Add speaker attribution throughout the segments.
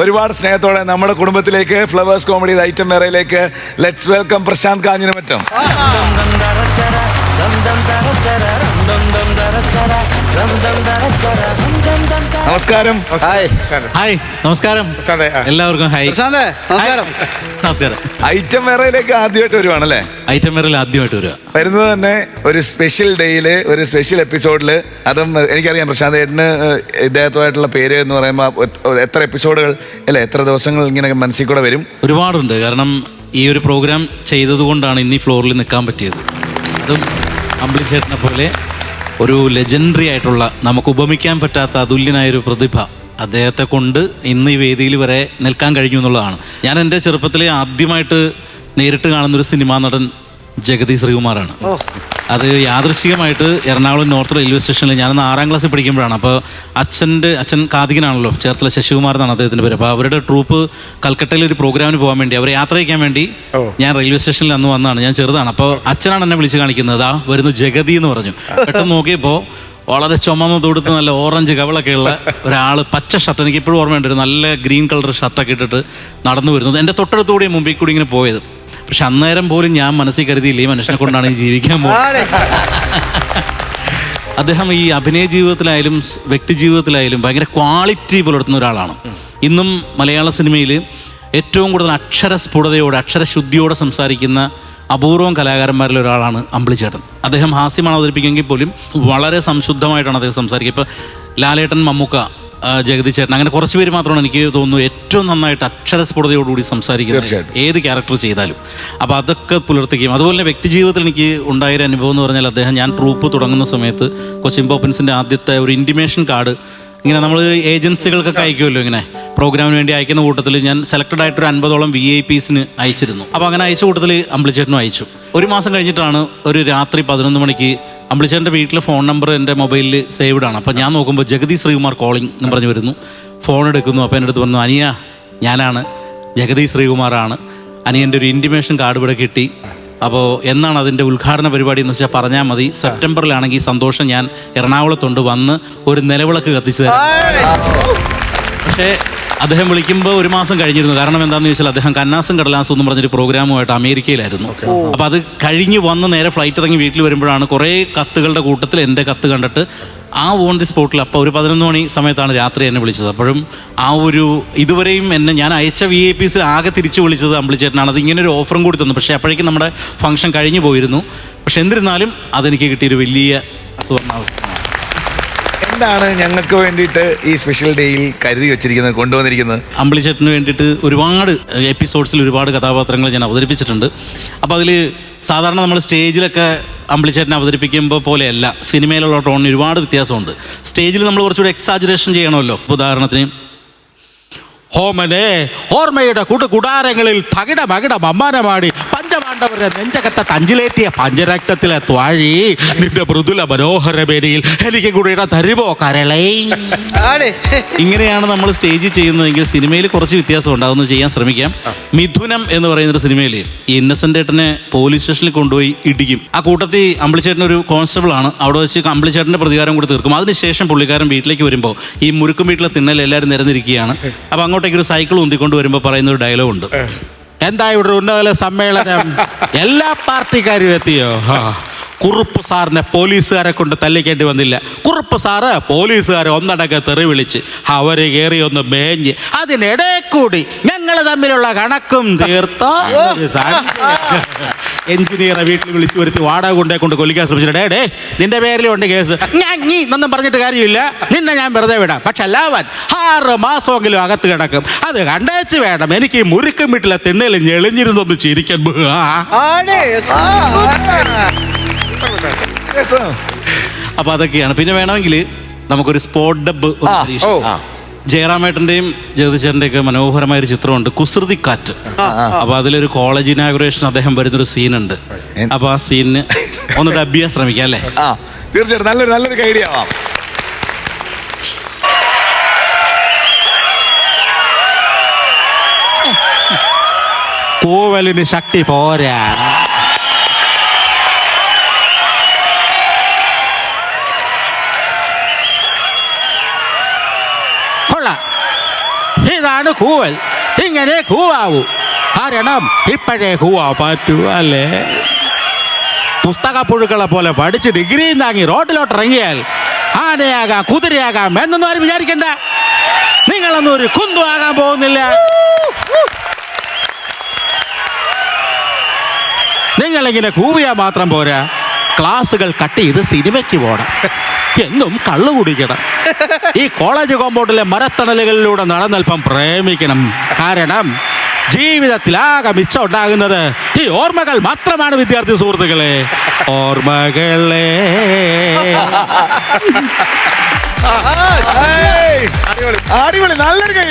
Speaker 1: ഒരുപാട് സ്നേഹത്തോടെ നമ്മുടെ കുടുംബത്തിലേക്ക് Flowers comedy item വേറയിലേക്ക്. Let's welcome Prashant Kanjiramattam. നമസ്കാരം.
Speaker 2: ഹായ്.
Speaker 3: ഹായ്. നമസ്കാരം.
Speaker 2: പ്രശാന്തേ,
Speaker 3: എല്ലാവർക്കും ഹായ്.
Speaker 2: പ്രശാന്തേ നമസ്കാരം.
Speaker 3: നമസ്കാരം.
Speaker 1: ഐറ്റം വേറയിലേക്ക് ആദ്യമായിട്ട് വരുവാണല്ലേ?
Speaker 3: ഐറ്റം വേറിൽ ആദ്യമായിട്ട് വരിക.
Speaker 1: വരുന്നത് തന്നെ ഒരു സ്പെഷ്യൽ ഡേയിൽ ഒരു സ്പെഷ്യൽ എപ്പിസോഡിൽ അതും എനിക്കറിയാം പ്രശാന്ത് ഏട്ടന് ഇദ്ദേഹത്തുമായിട്ടുള്ള പേര് എന്ന് പറയുമ്പോൾ എത്ര എപ്പിസോഡുകൾ അല്ലെ എത്ര ദിവസങ്ങൾ ഇങ്ങനെ മനസ്സിൽ കൂടെ വരും?
Speaker 3: ഒരുപാടുണ്ട്. കാരണം ഈ ഒരു പ്രോഗ്രാം ചെയ്തതുകൊണ്ടാണ് ഇന്ന് ഈ ഫ്ലോറിൽ നിൽക്കാൻ പറ്റിയത്. അതും അമ്പിളി ചേട്ടനെ പോലെ ഒരു ലെജൻഡറി ആയിട്ടുള്ള നമുക്ക് ഉപമിക്കാൻ പറ്റാത്ത അതുല്യനായ ഒരു പ്രതിഭ അദ്ദേഹത്തെ കൊണ്ട് ഇന്ന് ഈ വേദിയിൽ വരെ നിൽക്കാൻ കഴിഞ്ഞു എന്നുള്ളതാണ്. ഞാൻ എന്റെ ചെറുപ്പത്തിലെ ആദ്യമായിട്ട് നേരിട്ട് കാണുന്നൊരു സിനിമാ നടൻ ജഗതി ശ്രീകുമാറാണ്. അത് യാദൃശികമായിട്ട് എറണാകുളം നോർത്ത് റെയിൽവേ സ്റ്റേഷനിൽ ഞാനൊന്ന് ആറാം ക്ലാസ്സിൽ പഠിക്കുമ്പോഴാണ്. അപ്പോൾ അച്ഛന്റെ അച്ഛൻ കാതികനാണല്ലോ ചേർത്തല ശശികുമാർ എന്നാണ് അദ്ദേഹത്തിന്റെ പേര്. അപ്പോൾ അവരുടെ ട്രൂപ്പ് കൽക്കട്ടയിൽ ഒരു പ്രോഗ്രാമിന് പോകാൻ വേണ്ടി അവരെ യാത്ര ചെയ്യാൻ വേണ്ടി ഞാൻ റെയിൽവേ സ്റ്റേഷനിൽ അന്ന് വന്നതാണ്. ഞാൻ ചെറുതാണ്. അപ്പോൾ അച്ഛനാണ് എന്നെ വിളിച്ച് കാണിക്കുന്നത്. ആ വരുന്നു ജഗതി എന്ന് പറഞ്ഞു. പെട്ടെന്ന് നോക്കിയപ്പോൾ വളരെ ചുമന്ന തൊടുത്ത് നല്ല ഓറഞ്ച് കവളൊക്കെ ഉള്ള ഒരാൾ പച്ച ഷർട്ട്. എനിക്ക് ഇപ്പോഴും ഓർമ്മയുണ്ട്. ഒരു നല്ല ഗ്രീൻ കളർ ഷർട്ടൊക്കെ ഇട്ടിട്ട് നടന്നു വരുന്നത്. എന്റെ തൊട്ടടുത്തുകൂടി മുമ്പിൽ കൂടി ഇങ്ങനെ പോയത്. പക്ഷെ അന്നേരം പോലും ഞാൻ മനസ്സിൽ കരുതിയില്ല ഈ മനുഷ്യനെ കൊണ്ടാണ് ഈ ജീവിക്കാൻ പോകുന്നത്. അദ്ദേഹം ഈ അഭിനയ ജീവിതത്തിലായാലും വ്യക്തി ജീവിതത്തിലായാലും ഭയങ്കര ക്വാളിറ്റി പുലർത്തുന്ന ഒരാളാണ്. ഇന്നും മലയാള സിനിമയിൽ ഏറ്റവും കൂടുതൽ അക്ഷരസ്ഫുടതയോടെ അക്ഷരശുദ്ധിയോടെ സംസാരിക്കുന്ന അപൂർവം കലാകാരന്മാരിൽ ഒരാളാണ് അമ്പിളിച്ചേട്ടൻ. അദ്ദേഹം ഹാസ്യമാണ് അവതരിപ്പിക്കുമെങ്കിൽ പോലും വളരെ സംശുദ്ധമായിട്ടാണ് അദ്ദേഹം സംസാരിക്കുക. ഇപ്പോൾ ലാലേട്ടൻ മമ്മൂക്ക ജഗതി ചേട്ടൻ. അങ്ങനെ കുറച്ച് പേര് മാത്രമാണ് എനിക്ക് തോന്നുന്നു ഏറ്റവും നന്നായിട്ട് അക്ഷരസ്ഫുടതയോടുകൂടി സംസാരിക്കുന്നത് ഏത് ക്യാരക്ടർ ചെയ്താലും. അപ്പോൾ അതൊക്കെ പുലർത്തിക്കും അതുപോലെ തന്നെ വ്യക്തി ജീവിതത്തിൽ എനിക്ക് ഉണ്ടായൊരു അനുഭവം എന്ന് പറഞ്ഞാൽ അദ്ദേഹം ഞാൻ ട്രൂപ്പ് തുടങ്ങുന്ന സമയത്ത് കൊച്ചിൻ പോപ്പൻസിന്റെ ആദ്യത്തെ ഒരു ഇന്റിമേഷൻ കാർഡ് ഇങ്ങനെ നമ്മൾ ഏജൻസികൾക്കൊക്കെ അയക്കുമല്ലോ ഇങ്ങനെ. പ്രോഗ്രാമിന് വേണ്ടി അയക്കുന്ന കൂട്ടത്തിൽ ഞാൻ സെലക്ടഡ് ആയിട്ട് ഒരു അൻപതോളം വി ഐ പീസിന് അയച്ചിരുന്നു. അപ്പോൾ അങ്ങനെ അയച്ച കൂട്ടത്തിൽ അമ്പിളിച്ചേട്ടനും അയച്ചു. ഒരു മാസം കഴിഞ്ഞിട്ടാണ് ഒരു രാത്രി പതിനൊന്ന് മണിക്ക് അമ്പിളിച്ചേട്ടന്റെ വീട്ടിലെ ഫോൺ നമ്പർ എന്റെ മൊബൈലിൽ സേവ്ഡ് ആണ്. അപ്പോൾ ഞാൻ നോക്കുമ്പോൾ ജഗതി ശ്രീകുമാർ കോളിംഗ് എന്ന് പറഞ്ഞു വരുന്നു. ഫോൺ എടുക്കുന്നു. അപ്പോൾ എന്റെ അടുത്ത് പറഞ്ഞു അനിയ ഞാനാണ് ജഗതി ശ്രീകുമാറാണ്. അനിയന്റെ ഒരു ഇന്റിമേഷൻ കാർഡ് ഇവിടെ കിട്ടി. അപ്പോൾ എന്നാണ് അതിന്റെ ഉദ്ഘാടന പരിപാടി എന്ന് വെച്ചാൽ പറഞ്ഞാൽ മതി. സെപ്റ്റംബറിലാണെങ്കിൽ സന്തോഷം ഞാൻ എറണാകുളത്തുണ്ട് വന്ന് ഒരു നിലവിളക്ക് കത്തിച്ചു പക്ഷേ അദ്ദേഹം വിളിക്കുമ്പോൾ ഒരു മാസം കഴിഞ്ഞിരുന്നു. കാരണം എന്താണെന്ന് ചോദിച്ചാൽ അദ്ദേഹം കന്നാസും കടലാസും എന്ന് പറഞ്ഞൊരു പ്രോഗ്രാമുമായിട്ട് അമേരിക്കയിലായിരുന്നു. അപ്പോൾ അത് കഴിഞ്ഞ് വന്ന് നേരെ ഫ്ലൈറ്റ് ഇറങ്ങി വീട്ടിൽ വരുമ്പോഴാണ് കുറേ കത്തുകളുടെ കൂട്ടത്തിൽ എന്റെ കത്ത് കണ്ടിട്ട് ആ ഓൺ ദി സ്പോട്ടിൽ അപ്പോൾ ഒരു പതിനൊന്ന് മണി സമയത്താണ് രാത്രി എന്നെ വിളിച്ചത്. അപ്പോഴും ആ ഒരു ഇതുവരെയും എന്നെ ഞാൻ അയച്ച വി ഐ പിസിൽ ആകെ തിരിച്ചു വിളിച്ചത് അമ്പിളിച്ചേട്ടനാണ്. അത് ഇങ്ങനെ ഒരു ഓഫറും കൂടി തന്നു. പക്ഷേ അപ്പോഴേക്കും നമ്മുടെ ഫംഗ്ഷൻ കഴിഞ്ഞു പോയിരുന്നു. പക്ഷെ എന്നിരുന്നാലും അതെനിക്ക് കിട്ടിയൊരു വലിയ സുവർണാവസ്ഥയാണ്.
Speaker 1: എന്താണ് ഞങ്ങൾക്ക് വേണ്ടിയിട്ട് ഈ സ്പെഷ്യൽ ഡേയിൽ കരുതി വെച്ചിരിക്കുന്നത് കൊണ്ടുവന്നിരിക്കുന്നത്?
Speaker 3: അമ്പിളിച്ചേട്ടന് വേണ്ടിയിട്ട് ഒരുപാട് എപ്പിസോഡ്സിൽ ഒരുപാട് കഥാപാത്രങ്ങൾ ഞാൻ അവതരിപ്പിച്ചിട്ടുണ്ട്. അപ്പോൾ അതിൽ സാധാരണ നമ്മൾ സ്റ്റേജിലൊക്കെ അമ്പിളിച്ചേട്ടനെ അവതരിപ്പിക്കുമ്പോൾ പോലെയല്ല സിനിമയിലുള്ള ടോണിന് ഒരുപാട് വ്യത്യാസമുണ്ട്. സ്റ്റേജിൽ നമ്മൾ കുറച്ചുകൂടി എക്സാജുറേഷൻ ചെയ്യണമല്ലോ. ഉദാഹരണത്തിന് ഹോമനെ ഓർമ്മയുടെ കൂട്ടുകൂടാരങ്ങളിൽ കുടാരങ്ങളിൽ തകിട മകിട മമ്മാനമാടി പഞ്ചപാണ്ഡവരുടെ നെഞ്ചകത്തെ തഞ്ചിലേറ്റിയ പഞ്ചരക്തത്തിലെ ത്വാഴി നിന്റെ മൃദുല മനോഹരമേനിയിൽ എനിക്ക് കൂടിയുടെ തരുമോ കരളേ? ഇങ്ങനെയാണ് നമ്മൾ സ്റ്റേജ് ചെയ്യുന്നതെങ്കിൽ സിനിമയിൽ കുറച്ച് വ്യത്യാസമുണ്ട്. അതൊന്ന് ചെയ്യാൻ ശ്രമിക്കാം. മിഥുനം എന്ന് പറയുന്ന ഒരു സിനിമയിൽ ഇന്നസെന്റ് ഏട്ടനെ പോലീസ് സ്റ്റേഷനിൽ കൊണ്ടുപോയി ഇടിക്കും. ആ കൂട്ടത്തിൽ അമ്പിളിച്ചേട്ടൻ ഒരു കോൺസ്റ്റബിൾ ആണ്. അവിടെ വെച്ച് അമ്പിളിച്ചേട്ടന്റെ പ്രതികാരം കൂടി തീർക്കും. അതിനുശേഷം പുള്ളിക്കാരൻ വീട്ടിലേക്ക് വരുമ്പോൾ ഈ മുറുക്കും വീട്ടിലെ തിണ്ണൽ എല്ലാവരും നിരന്നിരിക്കുകയാണ്. അപ്പോൾ അങ്ങോട്ടേക്ക് ഒരു സൈക്കിൾ ഉന്തിക്കൊണ്ട് വരുമ്പോൾ പറയുന്ന ഒരു ഡയലോഗ് ഉണ്ട്. എന്താ ഇവിടെ ഉന്നതല സമ്മേളനം? എല്ലാ പാർട്ടിക്കാരും എത്തിയോ. കുറുപ്പ് സാറിനെ പോലീസുകാരെ കൊണ്ട് തല്ലിക്കേണ്ടി വന്നില്ല. കുറുപ്പ് സാറ് പോലീസുകാരെ ഒന്നടങ്ക തെറി വിളിച്ച് അവർ കയറി ഒന്ന് മേഞ്ഞ് അതിനിടെ കൂടി ഞങ്ങൾ തമ്മിലുള്ള കണക്കും തീർത്തോ? എഞ്ചിനീയറെ വീട്ടിൽ വിളിച്ചു വരുത്തി വാടക കൊണ്ടേ കൊണ്ട് കൊല്ലിക്കാൻ ശ്രമിച്ചിട്ട് ഡേ നിന്റെ പേരിലുണ്ട് കേസ്. ഞാൻ നീ എന്നൊന്നും പറഞ്ഞിട്ട് കാര്യമില്ല. നിന്നെ ഞാൻ വെറുതെ വിടാം. പക്ഷെ അല്ലാവൻ ആറ് മാസമെങ്കിലും അകത്ത് കിടക്കും. അത് കണ്ടേച്ച് വേണം. എനിക്ക് ഈ മുറുക്കും വീട്ടിലെ തിണ്ണയിൽ ഞെളിഞ്ഞിരുന്നൊന്ന് ചിരിക്കാൻ. അപ്പൊ അതൊക്കെയാണ്. പിന്നെ വേണമെങ്കിൽ നമുക്കൊരു സ്പോട്ട് ഡബ് ജയറാമേട്ടന്റെയും ജഗതിച്ചേട്ടന്റെയും ഒക്കെ മനോഹരമായ ഒരു ചിത്രമുണ്ട് കുസൃതിക്കാറ്റ് അപ്പൊ അതിലൊരു കോളേജ് ഇനാഗുറേഷൻ അദ്ദേഹം വരുന്നൊരു സീനുണ്ട് അപ്പൊ ആ സീനിന് ഒന്ന് ഡബ് ചെയ്യാൻ ശ്രമിക്കാം അല്ലേ?
Speaker 1: ആ തീർച്ചയായിട്ടും. നല്ലൊരു നല്ലൊരു ഐഡിയ ആവാം
Speaker 3: കൂവലിന് ശക്തി പോരാ. ഇതാണ്
Speaker 4: കൂവൽ. ഇങ്ങനെ കൂവാവൂ. കാരണം ഇപ്പോഴേ കൂവാ പറ്റൂ അല്ലേ? പുസ്തക പുഴുക്കളെ പോലെ പഠിച്ച് ഡിഗ്രിയും താങ്ങി റോഡിലോട്ട് ഇറങ്ങിയാൽ ആനയാകാം കുതിരയാകാം എന്നൊന്നും ആരും വിചാരിക്കണ്ട. നിങ്ങളൊന്നും ഒരു കുന്തു ആകാൻ പോകുന്നില്ല. നിങ്ങളിങ്ങനെ കൂവിയാ മാത്രം പോരാ. ക്ലാസ്സുകൾ കട്ട് ചെയ്ത് സിനിമയ്ക്ക് പോകണം എന്നും കള്ളു കുടിക്കണം. ഈ കോളേജ് കോമ്പൗണ്ടിലെ മരത്തണലുകളിലൂടെ നടന്നൽപ്പം പ്രേമിക്കണം. കാരണം ജീവിതത്തിൽ ആകെ മിച്ചം ഉണ്ടാകുന്നത് ഈ ഓർമ്മകൾ മാത്രമാണ് വിദ്യാർത്ഥി സുഹൃത്തുക്കളെ. ഓർമ്മകളെ!
Speaker 1: അടിപൊളി. നല്ലൊരു കൈ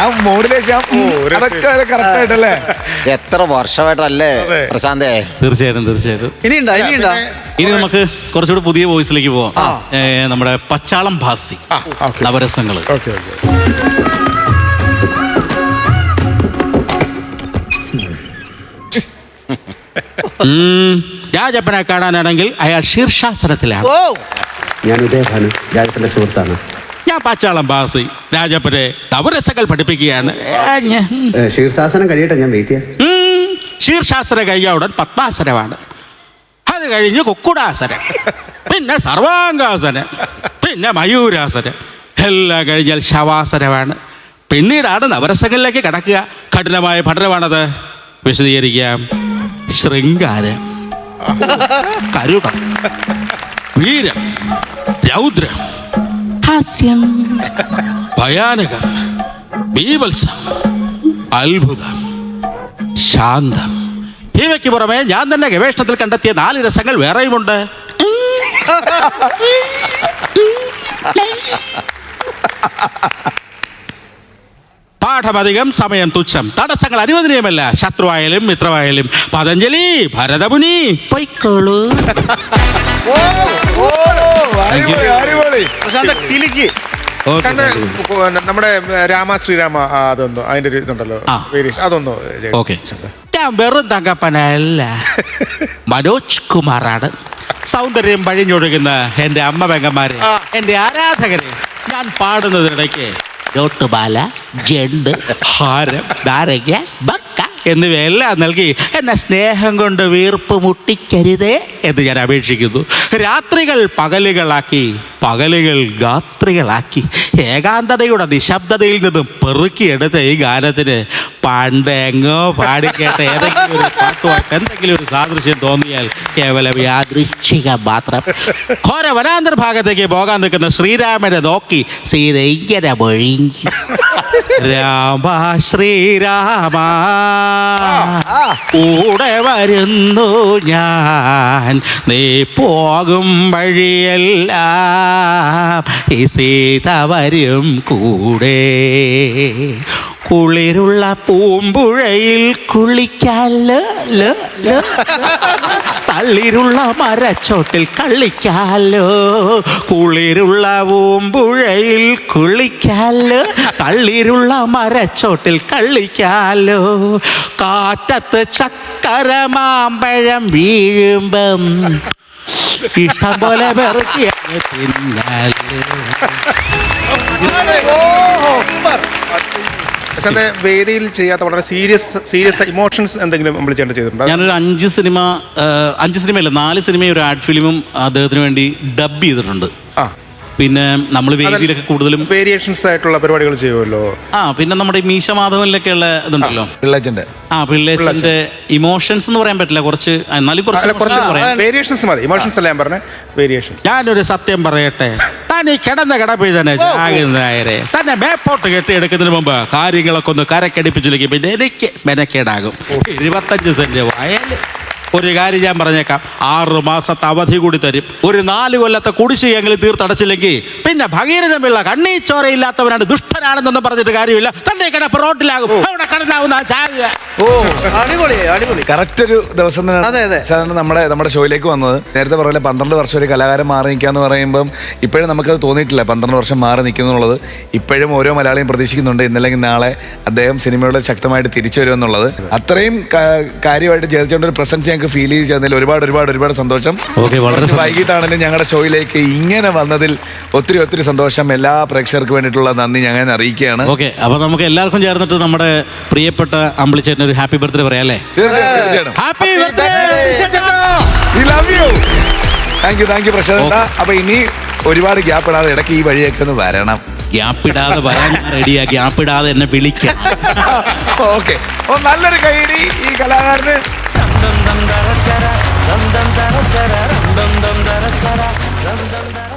Speaker 1: ആ മോഡുലേഷൻ അതൊക്കെ കറക്റ്റ് ആയിട്ടല്ലേ?
Speaker 5: എത്ര വർഷമായിട്ടല്ലേ പ്രശാന്തേ?
Speaker 4: തീർച്ചയായിട്ടും തീർച്ചയായിട്ടും.
Speaker 6: ഇനി ഇനിയുണ്ടോ?
Speaker 4: ഇനി നമുക്ക് കുറച്ചുകൂടി പുതിയ വോയിസിലേക്ക് പോവാം. ഏ, നമ്മുടെ പച്ചാളം ഭാസി നവരസങ്ങൾ.
Speaker 2: ഓക്കെ
Speaker 4: രാജപ്പനെ കാണാനാണെങ്കിൽ അയാൾ ശീർഷാസനത്തിലാണ്.
Speaker 7: ഞാൻ ഉദയഭാനു രാജത്തിന്റെ സുഹൃത്താണ്.
Speaker 4: പച്ചാളം ബാസി രാജപ്പനെ നവരസങ്ങൾ പഠിപ്പിക്കുകയാണ്.
Speaker 7: ശീർഷാസനം കഴിയട്ടെ ഞാൻ വെയിറ്റ് ചെയ്യാം.
Speaker 4: ശീർഷാസനം കഴിഞ്ഞ ഉടൻ പത്മാസനമാണ്. അത് കഴിഞ്ഞ് കുക്കുടാസനം. പിന്നെ സർവാംഗാസനം. പിന്നെ മയൂരാസനം. എല്ലാം കഴിഞ്ഞാൽ ശവാസനമാണ്. പിന്നീടാണ് നവരസങ്ങളിലേക്ക് കടക്കുക. കഠിനമായ പഠനമാണത്. വിശദീകരിക്കാം. ശൃംഗാരം. കരുടം വീരം. രൗദ്രം. ഹാസ്യം ഭയാനകം ബീഭത്സം അത്ഭുതം ശാന്തം. ഇവയ്ക്ക് പുറമെ ഞാൻ തന്നെ ഗവേഷണത്തിൽ കണ്ടെത്തിയ നാല് രസങ്ങൾ വേറെയുമുണ്ട്. പാഠമധികം സമയം തുച്ഛം തടസ്സങ്ങൾ അനുവദനീയമല്ല. ശത്രുവായാലും മിത്രമായാലും പതഞ്ജലി ഭരതമുനി. പൊയ്ക്കോളൂ.
Speaker 6: പ്രശാന്ത കിലിക്ക്
Speaker 2: പ്രശാന്ത് നമ്മുടെ രാമ ശ്രീരാമ ആ, അതൊന്ന് അതിന്റെ ഒരു ഇതുണ്ടല്ലോ.
Speaker 4: ആ.
Speaker 2: വേരിയേഷൻ അതൊന്ന് ചെയ്യ്.
Speaker 4: ഓക്കെ. ഞാൻ വെറും തങ്കപ്പനല്ല. മനോജ് കുമാറാണ്. സൗന്ദര്യം വഴിഞ്ഞൊഴുകുന്ന എന്റെ അമ്മ പെങ്ങന്മാരെ എന്റെ ആരാധകരെ ഞാൻ പാടുന്നതിനിടയ്ക്ക്. ജണ്ട് ഹാരം നാരങ്ങ എന്നിവയെല്ലാം നൽകി എന്നെ സ്നേഹം കൊണ്ട് വീർപ്പ് മുട്ടിക്കരുതേ എന്ന് ഞാൻ അപേക്ഷിക്കുന്നു. രാത്രികൾ പകലുകളാക്കി പകലുകൾ ഗാത്രികളാക്കി ഏകാന്തതയുടെ നിശബ്ദതയിൽ നിന്നും പെറുക്കിയെടുത്ത ഈ ഗാനത്തിന് പണ്ട് എങ്ങോ പാടിക്കേട്ട ഏതെങ്കിലും ഒരു പാട്ടുമായിട്ട് എന്തെങ്കിലും ഒരു സാദൃശ്യം തോന്നിയാൽ കേവലം യാദൃച്ഛികം മാത്രം. ഘോര വനാന്തർ ഭാഗത്തേക്ക് പോകാൻ നിൽക്കുന്ന ശ്രീരാമനെ നോക്കി സീത ഇങ്ങനെ മൊഴിഞ്ഞു. രാമ ശ്രീരാമ കൂടെ വരുന്നു ഞാൻ. നീ പോകും വഴിയല്ല. ഈ സീത വരും കൂടെ. കുളിരുള്ള പൂമ്പുഴയിൽ കുളിക്കാലോ. തളിരുള്ള മരച്ചോട്ടിൽ കള്ളിക്കാലോ കുളിരുള്ള പൂമ്പുഴയിൽ കുളിക്കാലോ തള്ളിരുള്ള മരച്ചോട്ടിൽ കള്ളിക്കാലോ കാറ്റത്ത് ചക്കര മാമ്പഴം വീഴുമ്പം ഇഷ്ടം പോലെ പെറുക്കി അങ്ങ് തിന്നാലോ
Speaker 2: പ്രശാന്ത് വേദിയിൽ ചെയ്യാത്ത വളരെ സീരിയസ് സീരിയസ് ഇമോഷൻസ് എന്തെങ്കിലും നമ്മൾ ചെയ്യേണ്ട ചെയ്തിട്ടുണ്ടോ?
Speaker 4: ഞാനൊരു അഞ്ച് സിനിമ അഞ്ച് സിനിമയല്ല നാല് സിനിമയും ഒരു ആഡ് ഫിലിമും അദ്ദേഹത്തിന് വേണ്ടി ഡബ് ചെയ്തിട്ടുണ്ട്.
Speaker 2: ആ.
Speaker 4: പിന്നെ നമ്മൾ വേദിയിലൊക്കെ കൂടുതലും
Speaker 2: വേരിയേഷൻസ് ആയിട്ടുള്ള പരിപാടികൾ ചെയ്യുമല്ലോ?
Speaker 4: ആ പിന്നെ നമ്മുടെ ഈ മീശ മാധവനിലൊക്കെ ഉള്ള ഇതുണ്ടല്ലോ.
Speaker 1: പിള്ളേച്ചന്റെ
Speaker 4: ആ പിള്ളേച്ചന്റെ ഇമോഷൻസ് എന്ന് പറയാൻ പറ്റില്ല കുറച്ച് എന്നാലും കുറച്ച്
Speaker 2: വേരിയേഷൻസ് മതി. ഇമോഷൻസ് അല്ല ഞാൻ പറഞ്ഞ. വേരിയേഷൻസ്
Speaker 4: ഞാനൊരു സത്യം പറയട്ടെ. ഈ കിടന്ന കിടപ്പിൽ തന്നെ ചാകുന്നതായരെ തന്നെ മേപ്പോട്ട് കെട്ടിയെടുക്കുന്നതിന് മുമ്പ് കാര്യങ്ങളൊക്കെ ഒന്ന് കരക്കടിപ്പിച്ചില്ലെങ്കിൽ പിന്നെ എനിക്ക് മെനക്കേടാകും. ഇരുപത്തഞ്ച് സെന്റ് വയൽ. ഒരു കാര്യം ഞാൻ പറഞ്ഞേക്കാം. ആറു മാസത്തെ അവധി കൂടി തരും. ഒരു നാല് കൊല്ലത്തെ കുടിശ്ശികെങ്കിലും തീർത്തടച്ചില്ലെങ്കിൽ പിന്നെ ഭഗീരഥൻ പിള്ള കണ്ണീച്ചോരയില്ലാത്തവനാണ് ദുഷ്ടനാണെന്നൊന്നും പറഞ്ഞിട്ട് കാര്യമില്ല. തന്നെ കിടപ്പ് റോട്ടിലാകും. അവിടെ കിടന്നാവുന്ന ചാകുക
Speaker 6: ഓ അടിപൊളി അടിപൊളി.
Speaker 1: കറക്റ്റ് ഒരു ദിവസം
Speaker 6: അതെ, അതെ.
Speaker 1: നമ്മുടെ നമ്മുടെ ഷോയിലേക്ക് വന്നത്. നേരത്തെ പറഞ്ഞ പന്ത്രണ്ട് വർഷം ഒരു കലാകാരൻ മാറി നിൽക്കുക എന്ന് പറയുമ്പം ഇപ്പോഴും നമുക്കത് തോന്നിയിട്ടില്ല. പന്ത്രണ്ട് വർഷം മാറി നിൽക്കുന്നു എന്നുള്ളത് ഇപ്പോഴും ഓരോ മലയാളിയും പ്രതീക്ഷിക്കുന്നുണ്ട്. ഇന്നല്ലെങ്കിൽ നാളെ അദ്ദേഹം സിനിമയോട് ശക്തമായിട്ട് തിരിച്ചു വരുമെന്നുള്ളത്. അത്രയും കാ- കാര്യമായിട്ട് ചേർച്ചുകൊണ്ട് ഒരു പ്രസൻസ് ഞാൻ ഞങ്ങൾക്ക് ഫീൽ ചെയ്ത് തന്നതിൽ ഒരുപാട് ഒരുപാട് ഒരുപാട് സന്തോഷം.
Speaker 3: ഓക്കെ വളരെ
Speaker 1: കുറച്ച് വൈകിട്ടാണെങ്കിലും ഞങ്ങളുടെ ഷോയിലേക്ക് ഇങ്ങനെ വന്നതിൽ ഒത്തിരി ഒത്തിരി സന്തോഷം. എല്ലാ പ്രേക്ഷകർക്ക് വേണ്ടിയിട്ടുള്ള നന്ദി ഞങ്ങൾ അറിയിക്കുകയാണ്.
Speaker 3: ഓക്കെ അപ്പൊ നമുക്ക് എല്ലാവർക്കും ചേർന്നിട്ട് നമ്മുടെ പ്രിയപ്പെട്ട അമ്പിളിച്ചേട്ടന് ഒരു ഹാപ്പി ബർത്ത്ഡേ പറയാല്ലേ
Speaker 1: തീർച്ചയായും തീർച്ചയായും.
Speaker 3: Happy birthday
Speaker 1: thank you thank you പ്രശാന്ത. അപ്പൊ ഇനി ഒരുപാട് ഗ്യാപ്പ് ഇടാതെ ഇടയ്ക്ക് ഈ വഴിയൊക്കെ ഒന്ന് വരണം.
Speaker 3: ഗ്യാപ്പിടാതെ വരാൻ റെഡിയാ ഗ്യാപ്പിടാതെ എന്നെ വിളിക്കാം.
Speaker 1: ഓക്കെ അപ്പൊ നല്ലൊരു കൈ ഈ കലാകാരന്.
Speaker 4: dum dum da ra ra dum dum da ra ra dum dum da ra ra dum dum da ra